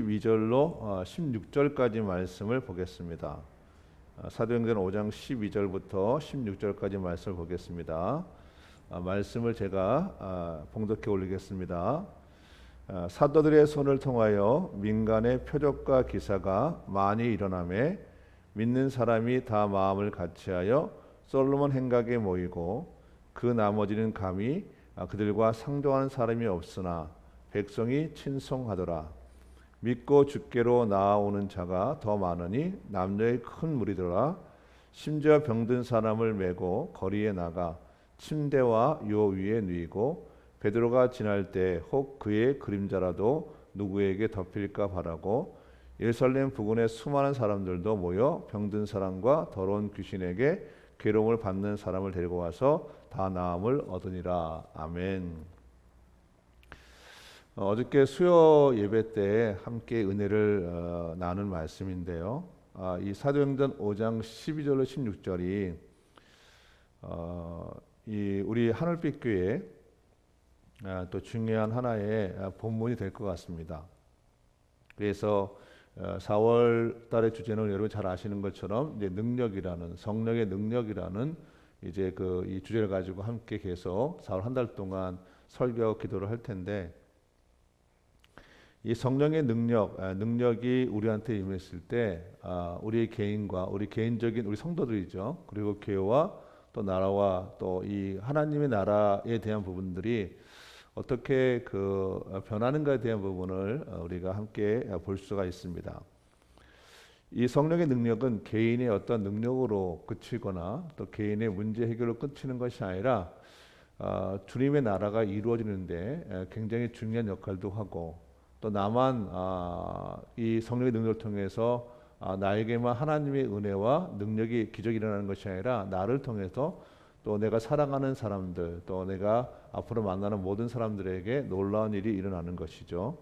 12절로 16절까지 말씀을 보겠습니다. 아, 사도행전 5장 12절부터 16절까지 말씀을 보겠습니다. 아, 말씀을 제가 아, 봉독해 올리겠습니다. 아, 사도들의 손을 통하여 민간의 표적과 기사가 많이 일어나매 믿는 사람이 다 마음을 같이하여 솔로몬 행각에 모이고 그 나머지는 감히 아, 그들과 상종하는 사람이 없으나 백성이 친송하더라. 믿고 주께로 나아오는 자가 더 많으니 남녀의 큰 무리더라. 심지어 병든 사람을 메고 거리에 나가 침대와 요 위에 누이고 베드로가 지날 때 혹 그의 그림자라도 누구에게 덮일까 바라고 예루살렘 부근의 수많은 사람들도 모여 병든 사람과 더러운 귀신에게 괴로움을 받는 사람을 데리고 와서 다 나음을 얻으니라. 아멘. 어, 어저께 수요 예배 때 함께 은혜를 어, 나눈 말씀인데요. 아, 이 사도행전 5장 12절로 16절이 어, 이 우리 하늘빛 교회 아, 또 중요한 하나의 아, 본문이 될 것 같습니다. 그래서 어, 4월 달의 주제는 여러분 잘 아시는 것처럼 이제 능력이라는 성령의 능력이라는 이제 그 이 주제를 가지고 함께 계속 4월 한 달 동안 설교 기도를 할 텐데 이 성령의 능력, 아, 능력이 우리한테 임했을 때 아, 우리 개인과 우리 개인적인 우리 성도들이죠. 그리고 교회와 또 나라와 또 이 하나님의 나라에 대한 부분들이 어떻게 그 어, 변하는가에 대한 부분을 어, 우리가 함께 볼 수가 있습니다. 이 성령의 능력은 개인의 어떤 능력으로 그치거나 또 개인의 문제 해결로 끝이는 것이 아니라 어, 주님의 나라가 이루어지는데 에, 굉장히 중요한 역할도 하고 또 나만 아, 이 성령의 능력을 통해서 아, 나에게만 하나님의 은혜와 능력이 기적이 일어나는 것이 아니라 나를 통해서 또 내가 사랑하는 사람들 또 내가 앞으로 만나는 모든 사람들에게 놀라운 일이 일어나는 것이죠.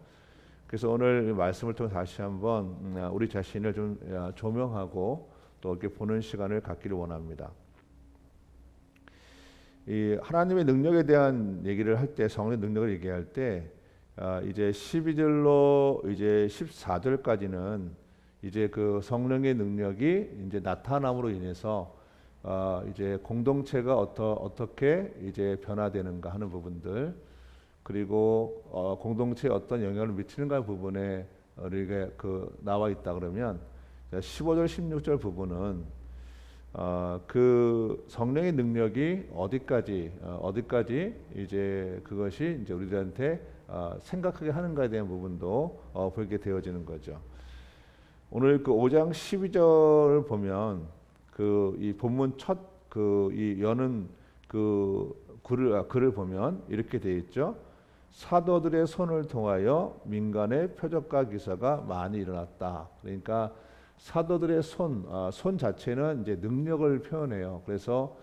그래서 오늘 이 말씀을 통해 다시 한번 음, 아, 우리 자신을 좀 아, 조명하고 또 이렇게 보는 시간을 갖기를 원합니다. 이 하나님의 능력에 대한 얘기를 할 때 성령의 능력을 얘기할 때 아, 이제 12절로 이제 14절까지는 이제 그 성령의 능력이 이제 나타남으로 인해서 어, 이제 공동체가 어떠, 어떻게 이제 변화되는가 하는 부분들 그리고 어, 공동체에 어떤 영향을 미치는가 부분에 우리가 그 나와 있다 그러면 15절 16절 부분은 어, 그 성령의 능력이 어디까지 어, 어디까지 이제 그것이 이제 우리들한테 어, 생각하게 하는가에 대한 부분도 어, 보게 되어지는 거죠. 오늘 그 5장 12절을 보면 그 이 본문 첫 그 이 여는 그 글을 아, 글을 보면 이렇게 돼 있죠. 사도들의 손을 통하여 민간의 표적과 기사가 많이 일어났다. 그러니까 사도들의 손, 아, 손 자체는 이제 능력을 표현해요. 그래서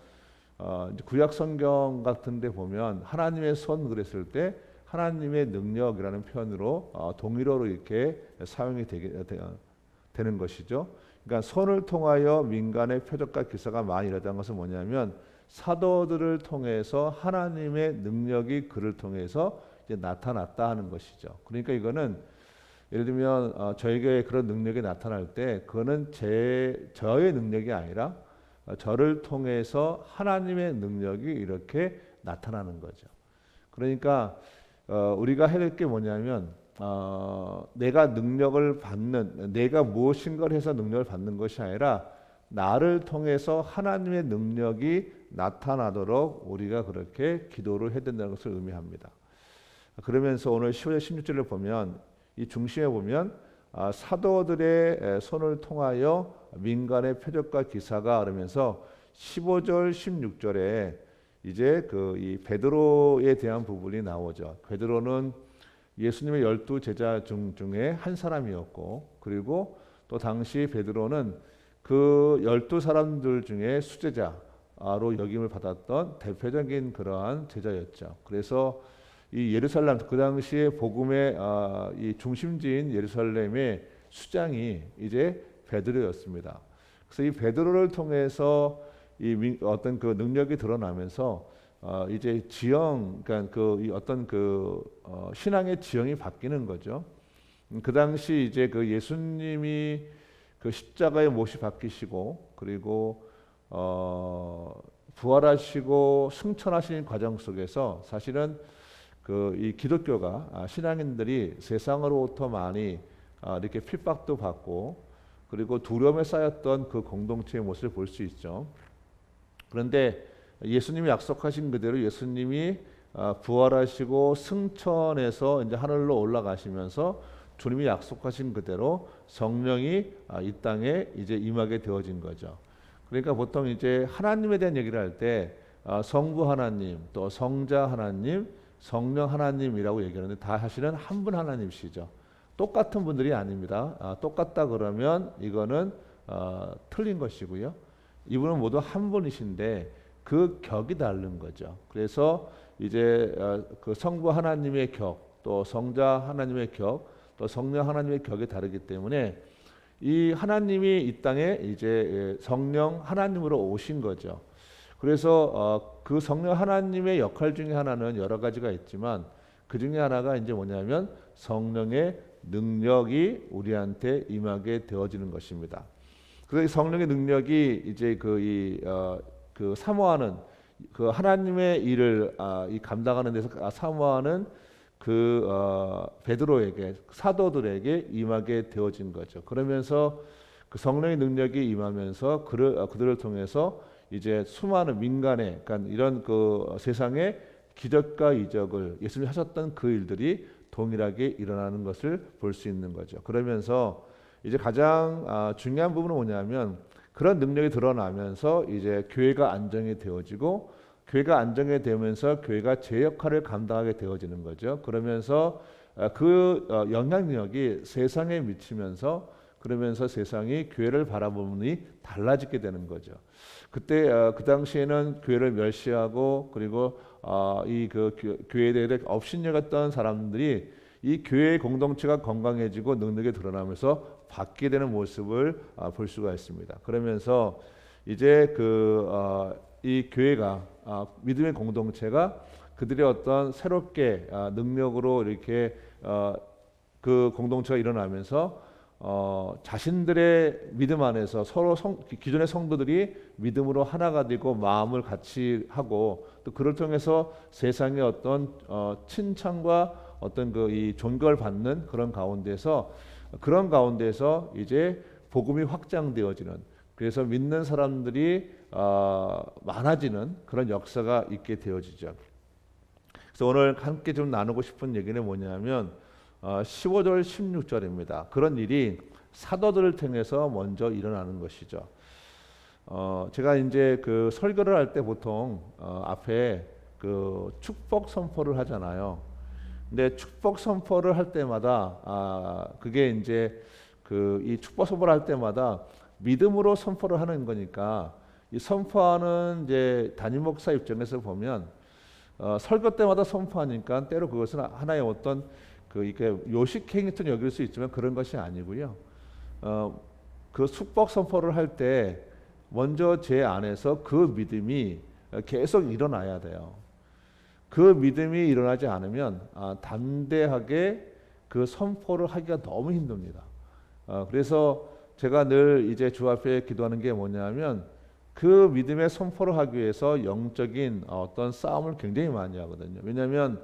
어, 구약 성경 같은 데 보면 하나님의 손 그랬을 때 하나님의 능력이라는 표현으로 어, 동일어로 이렇게 사용이 되게 되, 되는 것이죠. 그러니까 손을 통하여 민간의 표적과 기사가 많이 일어난 것은 뭐냐면 사도들을 통해서 하나님의 능력이 그를 통해서 이제 나타났다 하는 것이죠. 그러니까 이거는 예를 들면 어, 저에게 그런 능력이 나타날 때 그거는 제 저의 능력이 아니라 어, 저를 통해서 하나님의 능력이 이렇게 나타나는 거죠. 그러니까 어, 우리가 해야 될 게 뭐냐면 어, 내가 능력을 받는 내가 무엇인가를 해서 능력을 받는 것이 아니라 나를 통해서 하나님의 능력이 나타나도록 우리가 그렇게 기도를 해야 된다는 것을 의미합니다. 그러면서 오늘 15절 16절을 보면 이 중심에 보면 아, 사도들의 손을 통하여 민간의 표적과 기사가 그러면서 15절 16절에 이제 그 이 베드로에 대한 부분이 나오죠. 베드로는 예수님의 열두 제자 중, 중에 한 사람이었고 그리고 또 당시 베드로는 그 열두 사람들 중에 수제자로 역임을 받았던 대표적인 그러한 제자였죠. 그래서 이 예루살렘 그 당시에 복음의 아, 이 중심지인 예루살렘의 수장이 이제 베드로였습니다. 그래서 이 베드로를 통해서 이 어떤 그 능력이 드러나면서 어 이제 지형, 그러니까 그 어떤 그 어 신앙의 지형이 바뀌는 거죠. 음, 그 당시 이제 그 예수님이 그 십자가에 못이 박히시고 그리고 어 부활하시고 승천하시는 과정 속에서 사실은 그 이 기독교가 아, 신앙인들이 세상으로부터 많이 아, 이렇게 핍박도 받고 그리고 두려움에 쌓였던 그 공동체의 모습을 볼 수 있죠. 그런데 예수님이 약속하신 그대로 예수님이 아, 부활하시고 승천해서 이제 하늘로 올라가시면서 주님이 약속하신 그대로 성령이 아, 이 땅에 이제 임하게 되어진 거죠. 그러니까 보통 이제 하나님에 대한 얘기를 할때 아, 성부 하나님, 또 성자 하나님, 성령 하나님이라고 얘기하는데 다 사실은 한 분 하나님이시죠. 똑같은 분들이 아닙니다. 아, 똑같다 그러면 이거는 어, 틀린 것이고요. 이분은 모두 한 분이신데 그 격이 다른 거죠. 그래서 이제 어, 그 성부 하나님의 격, 또 성자 하나님의 격, 또 성령 하나님의 격이 다르기 때문에 이 하나님이 이 땅에 이제 예, 성령 하나님으로 오신 거죠. 그래서 어, 그 성령 하나님의 역할 중에 하나는 여러 가지가 있지만 그 중에 하나가 이제 뭐냐면 성령의 능력이 우리한테 임하게 되어지는 것입니다. 그래서 성령의 능력이 이제 그이 어, 그 사모하는 그 하나님의 일을 아, 이 감당하는 데서 아, 사모하는 그 어, 베드로에게 사도들에게 임하게 되어진 거죠. 그러면서 그 성령의 능력이 임하면서 그를, 어, 그들을 통해서 이제 수많은 민간의 그러니까 이런 그 세상의 기적과 이적을 예수님이 하셨던 그 일들이 동일하게 일어나는 것을 볼 수 있는 거죠. 그러면서 이제 가장 아, 중요한 부분은 뭐냐면 그런 능력이 드러나면서 이제 교회가 안정이 되어지고 교회가 안정이 되면서 교회가 제 역할을 감당하게 되어지는 거죠. 그러면서 아, 그 어, 영향력이 세상에 미치면서 그러면서 세상이 교회를 바라보니 달라지게 되는 거죠. 그때 어, 그 당시에는 교회를 멸시하고 그리고 어, 이그 교회에 대해 업신여겼던 사람들이 이 교회의 공동체가 건강해지고 능력이 드러나면서 받게 되는 모습을 아, 볼 수가 있습니다. 그러면서 이제 그 이 교회가 아, 믿음의 공동체가 그들의 어떤 새롭게 아, 능력으로 이렇게 어, 그 공동체가 일어나면서 어, 자신들의 믿음 안에서 서로 성, 기존의 성도들이 믿음으로 하나가 되고 마음을 같이 하고 또 그를 통해서 세상의 어떤 어, 칭찬과 어떤 그 이 존경을 받는 그런 가운데서 그런 가운데서 이제 복음이 확장되어지는 그래서 믿는 사람들이 어, 많아지는 그런 역사가 있게 되어지죠. 그래서 오늘 함께 좀 나누고 싶은 얘기는 뭐냐면 어, 15절 16절입니다. 그런 일이 사도들을 통해서 먼저 일어나는 것이죠. 어, 제가 이제 그 설교를 할 때 보통 어, 앞에 그 축복 선포를 하잖아요. 근데 축복 선포를 할 때마다 아 그게 이제 그 이 축복 선포를 할 때마다 믿음으로 선포를 하는 거니까 이 선포하는 이제 담임 목사 입장에서 보면 어, 설교 때마다 선포하니까 때로 그것은 하나의 어떤 그 이게 요식 행위처럼 여길 수 있지만 그런 것이 아니고요. 어, 그 축복 선포를 할 때 먼저 제 안에서 그 믿음이 계속 일어나야 돼요. 그 믿음이 일어나지 않으면 아, 담대하게 그 선포를 하기가 너무 힘듭니다. 어, 그래서 제가 늘 이제 주 앞에 기도하는 게 뭐냐면 그 믿음의 선포를 하기 위해서 영적인 어떤 싸움을 굉장히 많이 하거든요. 왜냐하면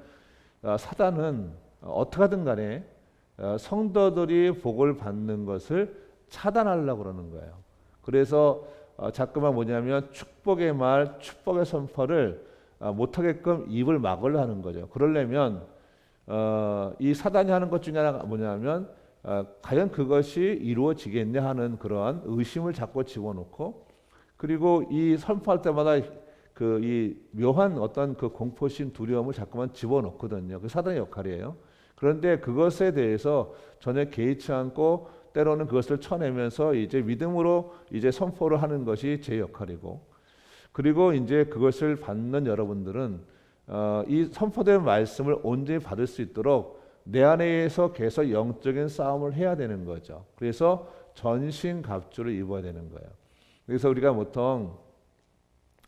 어, 사단은 어떻게든 간에 어, 성도들이 복을 받는 것을 차단하려고 그러는 거예요. 그래서 어, 자꾸만 뭐냐면 축복의 말, 축복의 선포를 어, 못하게끔 입을 막으려 하는 거죠. 그러려면 어, 이 사단이 하는 것 중에 하나가 뭐냐면 어, 과연 그것이 이루어지겠냐 하는 그러한 의심을 자꾸 집어넣고 그리고 이 선포할 때마다 그 이 묘한 어떤 그 공포심 두려움을 자꾸만 집어넣거든요. 그 사단의 역할이에요. 그런데 그것에 대해서 전혀 개의치 않고 때로는 그것을 쳐내면서 이제 믿음으로 이제 선포를 하는 것이 제 역할이고 그리고 이제 그것을 받는 여러분들은 어, 이 선포된 말씀을 온전히 받을 수 있도록 내 안에서 계속 영적인 싸움을 해야 되는 거죠. 그래서 전신 갑주를 입어야 되는 거예요. 그래서 우리가 보통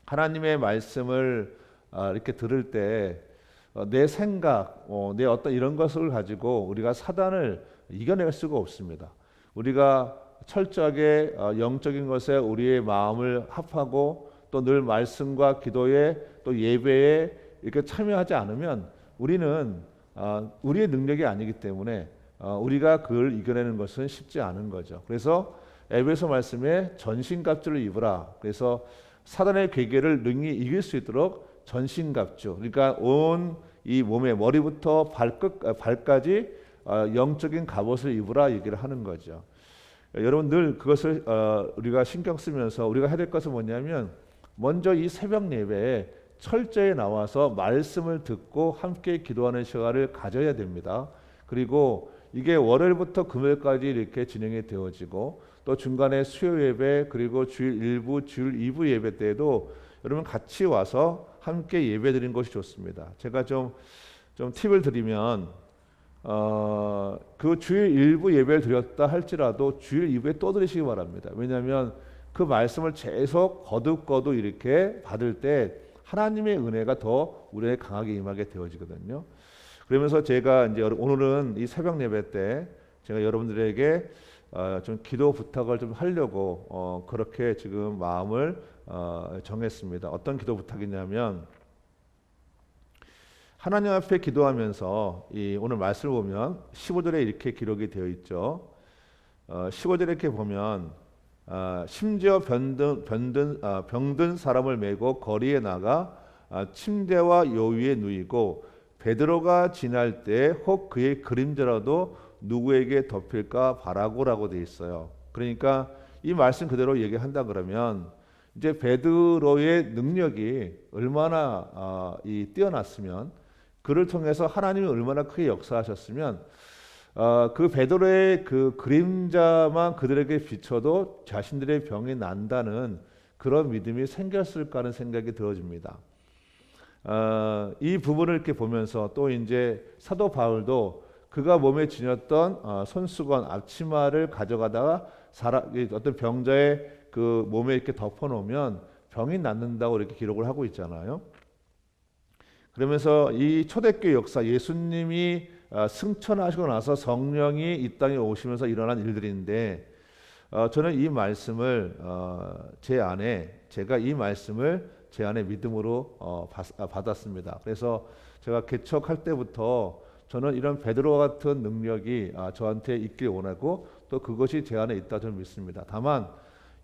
하나님의 말씀을 어, 이렇게 들을 때내 어, 생각, 어, 내 어떤 이런 것을 가지고 우리가 사단을 이겨낼 수가 없습니다. 우리가 철저하게 어, 영적인 것에 우리의 마음을 합하고 또 늘 말씀과 기도에 또 예배에 이렇게 참여하지 않으면 우리는 어, 우리의 능력이 아니기 때문에 어, 우리가 그걸 이겨내는 것은 쉽지 않은 거죠. 그래서 에베소 말씀에 전신갑주를 입으라. 그래서 사단의 괴계를 능히 이길 수 있도록 전신갑주. 그러니까 온 이 몸의 머리부터 발끝 아, 발까지 어, 영적인 갑옷을 입으라 얘기를 하는 거죠. 여러분 늘 그것을 어, 우리가 신경 쓰면서 우리가 해야 될 것은 뭐냐면 먼저 이 새벽 예배에 철저히 나와서 말씀을 듣고 함께 기도하는 시간을 가져야 됩니다. 그리고 이게 월요일부터 금요일까지 이렇게 진행이 되어지고 또 중간에 수요 예배 그리고 주일 1부, 주일 2부 예배 때에도 여러분 같이 와서 함께 예배 드리는 것이 좋습니다. 제가 좀, 좀 팁을 드리면 어, 그 주일 일부 예배를 드렸다 할지라도 주일 2부에 또 드리시기 바랍니다. 왜냐하면 그 말씀을 계속 거듭거듭 이렇게 받을 때 하나님의 은혜가 더 우리에게 강하게 임하게 되어지거든요. 그러면서 제가 이제 오늘은 이 새벽 예배 때 제가 여러분들에게 어, 좀 기도 부탁을 좀 하려고 어, 그렇게 지금 마음을 어, 정했습니다. 어떤 기도 부탁이냐면 하나님 앞에 기도하면서 이 오늘 말씀을 보면 15절에 이렇게 기록이 되어 있죠. 어, 15절에 이렇게 보면 아, 심지어 병든 병든 아, 병든 사람을 메고 거리에 나가 아, 침대와 요 위에 누이고 베드로가 지날 때 혹 그의 그림자라도 누구에게 덮일까 바라고라고 돼 있어요. 그러니까 이 말씀 그대로 얘기한다 그러면 이제 베드로의 능력이 얼마나 아, 이 뛰어났으면 그를 통해서 하나님이 얼마나 크게 역사하셨으면 어, 그 베드로의 그 그림자만 그들에게 비춰도 자신들의 병이 난다는 그런 믿음이 생겼을까 하는 생각이 들어집니다. 어, 이 부분을 이렇게 보면서 또 이제 사도 바울도 그가 몸에 지녔던 어, 손수건 앞치마를 가져가다가 사람, 이 어떤 병자의 그 몸에 이렇게 덮어놓으면 병이 낫는다고 이렇게 기록을 하고 있잖아요. 그러면서 이 초대교회 역사 예수님이 어, 승천하시고 나서 성령이 이 땅에 오시면서 일어난 일들인데 어, 저는 이 말씀을 어, 제 안에 제가 이 말씀을 제 안에 믿음으로 어, 받, 아, 받았습니다. 그래서 제가 개척할 때부터 저는 이런 베드로 같은 능력이 아, 저한테 있길 원하고 또 그것이 제 안에 있다 저는 믿습니다. 다만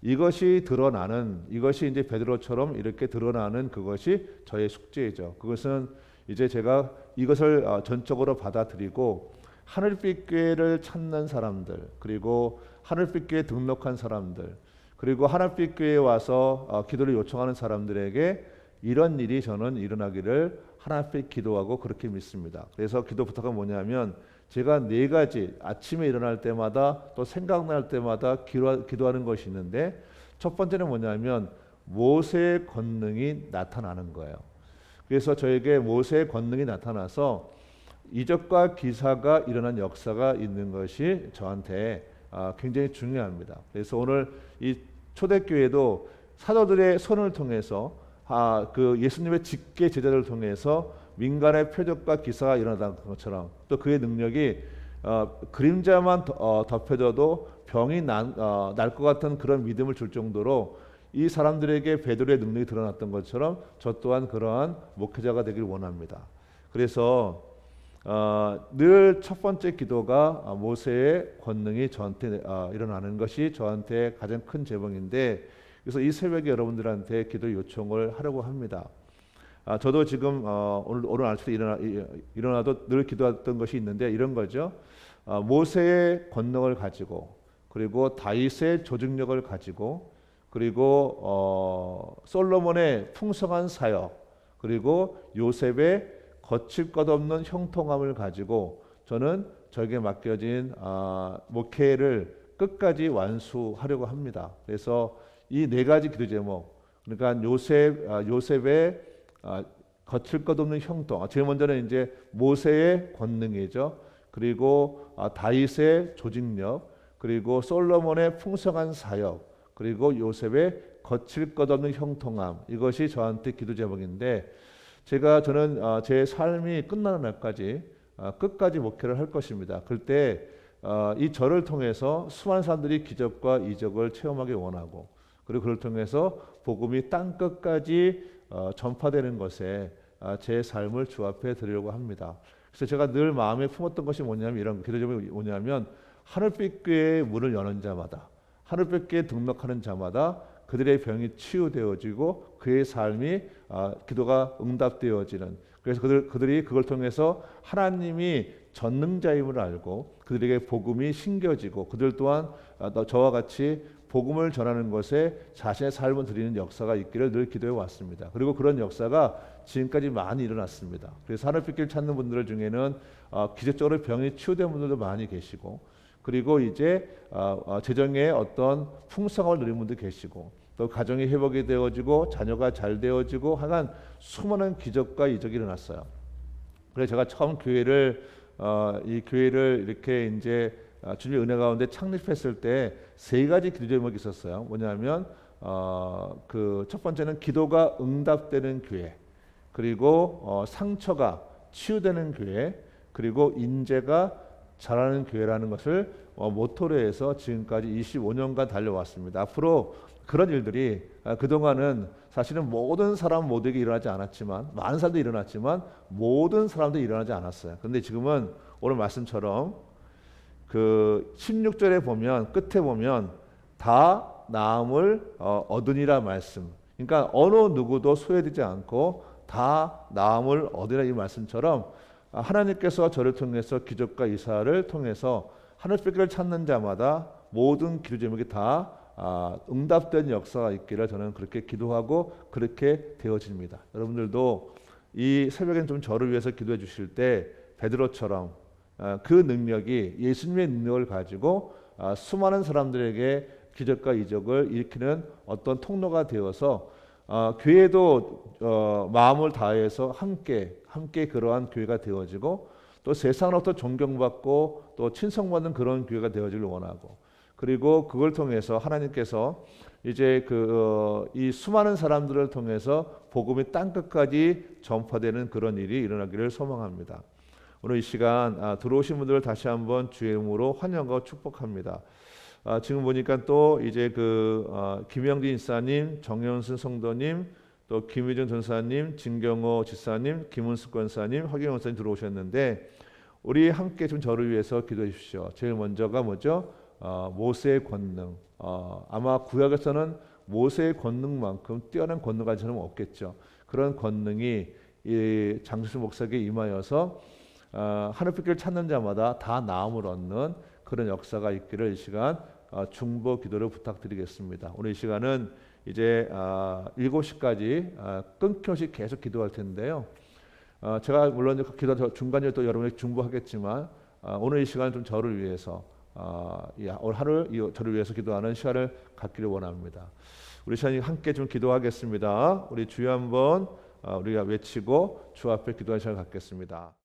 이것이 드러나는 이것이 이제 베드로처럼 이렇게 드러나는 그것이 저의 숙제이죠. 그것은 이제 제가 이것을 어, 전적으로 받아들이고 하늘빛 교회를 찾는 사람들 그리고 하늘빛 교회에 등록한 사람들 그리고 하늘빛 교회에 와서 어, 기도를 요청하는 사람들에게 이런 일이 저는 일어나기를 하나님께 기도하고 그렇게 믿습니다. 그래서 기도 부탁은 뭐냐면 제가 네 가지 아침에 일어날 때마다 또 생각날 때마다 기도, 기도하는 것이 있는데 첫 번째는 뭐냐면 모세의 권능이 나타나는 거예요. 그래서 저에게 모세의 권능이 나타나서 이적과 기사가 일어난 역사가 있는 것이 저한테 아, 굉장히 중요합니다. 그래서 오늘 이 초대교회도 사도들의 손을 통해서 아, 그 예수님의 직계 제자를 통해서 민간의 표적과 기사가 일어나는 것처럼 또 그의 능력이 어, 그림자만 더- 어, 덮여져도 병이 어, 날것 같은 그런 믿음을 줄 정도로 이 사람들에게 베드로의 능력이 드러났던 것처럼 저 또한 그러한 목회자가 되길 원합니다. 그래서 어, 늘 첫 번째 기도가 아, 모세의 권능이 저한테 어, 일어나는 것이 저한테 가장 큰 제목인데 그래서 이 새벽에 여러분들한테 기도 요청을 하려고 합니다. 아, 저도 지금 어, 오늘 오늘 아침에 일어나 이- 일어나도 늘 기도했던 것이 있는데 이런 거죠. 아, 모세의 권능을 가지고 그리고 다윗의 조직력을 가지고 그리고 어, 솔로몬의 풍성한 사역 그리고 요셉의 거칠 것 없는 형통함을 가지고 저는 저에게 맡겨진 아, 목회를 끝까지 완수하려고 합니다. 그래서 이 네 가지 기도 제목 그러니까 요셉 아, 요셉의 아, 거칠 것 없는 형통. 아, 제일 먼저는 이제 모세의 권능이죠. 그리고 아, 다윗의 조직력, 그리고 솔로몬의 풍성한 사역, 그리고 요셉의 거칠 것 없는 형통함. 이것이 저한테 기도 제목인데 제가 저는 아, 제 삶이 끝나는 날까지 아, 끝까지 목회를 할 것입니다. 그때 어, 이 절을 통해서 수많은 사람들이 기적과 이적을 체험하기 원하고 그리고 그를 통해서 복음이 땅 끝까지 어, 전파되는 것에 아, 제 삶을 주 앞에 드리려고 합니다. 그래서 제가 늘 마음에 품었던 것이 뭐냐면 이런 기도 제목이 뭐냐면 하늘빛 교회의 문을 여는 자마다 하늘빛 교회에 등록하는 자마다 그들의 병이 치유되어지고 그의 삶이 아, 기도가 응답되어지는 그래서 그들 그들이 그걸 통해서 하나님이 전능자임을 알고 그들에게 복음이 신겨지고 그들 또한 아, 너- 저와 같이 복음을 전하는 것에 자신의 삶을 드리는 역사가 있기를 늘 기도해 왔습니다. 그리고 그런 역사가 지금까지 많이 일어났습니다. 그래서 하늘빛길 찾는 분들 중에는 어, 기적적으로 병이 치유된 분들도 많이 계시고 그리고 이제 어, 어, 재정의 어떤 풍성함을 누리는 분도 계시고 또 가정이 회복이 되어지고 자녀가 잘 되어지고 하여간 수많은 기적과 이적이 일어났어요. 그래서 제가 처음 교회를 어, 이 교회를 이렇게 이제 아, 주님의 은혜 가운데 창립했을 때 세 가지 기도 제목이 있었어요. 뭐냐면 어, 그 첫 번째는 기도가 응답되는 교회, 그리고 어, 상처가 치유되는 교회, 그리고 인재가 자라는 교회라는 것을 어, 모토로 해서 지금까지 25년간 달려왔습니다. 앞으로 그런 일들이 아, 그동안은 사실은 모든 사람 모두에게 일어나지 않았지만 많은 사람들이 일어났지만 모든 사람들이 일어나지 않았어요. 근데 지금은 오늘 말씀처럼 그 16절에 보면 끝에 보면 다 나음을 어, 얻으니라 말씀. 그러니까 어느 누구도 소외되지 않고 다 나음을 얻으라 이 말씀처럼 아, 하나님께서 저를 통해서 기적과 이사를 통해서 하늘빛을 찾는 자마다 모든 기도 제목이 다 아, 응답된 역사가 있기를 저는 그렇게 기도하고 그렇게 되어집니다. 여러분들도 이 새벽엔 좀 저를 위해서 기도해 주실 때 베드로처럼 아, 그 능력이 예수님의 능력을 가지고 아, 수많은 사람들에게 기적과 이적을 일으키는 어떤 통로가 되어서 어, 교회도 어, 마음을 다해서 함께 함께 그러한 교회가 되어지고 또 세상으로부터 존경받고 또 친성받는 그런 교회가 되어지길 원하고 그리고 그걸 통해서 하나님께서 이제 그 이 수많은 사람들을 통해서 복음이 땅 끝까지 전파되는 그런 일이 일어나기를 소망합니다. 오늘 이 시간 아, 들어오신 분들을 다시 한번 주의 이름으로 환영하고 축복합니다. 아, 지금 보니까 또 이제 그 어, 김영진 인사님, 정현순 성도님, 또 김희준 전사님, 진경호 지사님, 김은숙 권사님, 허경영 원사님 들어오셨는데 우리 함께 좀 저를 위해서 기도해 주십시오. 제일 먼저가 뭐죠? 어, 모세의 권능. 어, 아마 구약에서는 모세의 권능만큼 뛰어난 권능 사람은 없겠죠. 그런 권능이 이 장수 목사에게 임하여서 어, 하늘빛을 찾는 자마다 다 나음을 얻는 그런 역사가 있기를 이 시간 어, 중보 기도를 부탁드리겠습니다. 오늘 이 시간은 이제 아, 7시까지 아, 끊김없이 계속 기도할 텐데요. 어, 제가 물론 기도 저- 중간에 또 여러분에게 중보하겠지만 아, 오늘 이 시간 좀 저를 위해서 아, 이 오늘 하루 이 저를 위해서 기도하는 시간을 갖기를 원합니다. 우리 시간이 함께 좀 기도하겠습니다. 우리 주여 한번 아, 우리가 외치고 주 앞에 기도하는 시간을 갖겠습니다.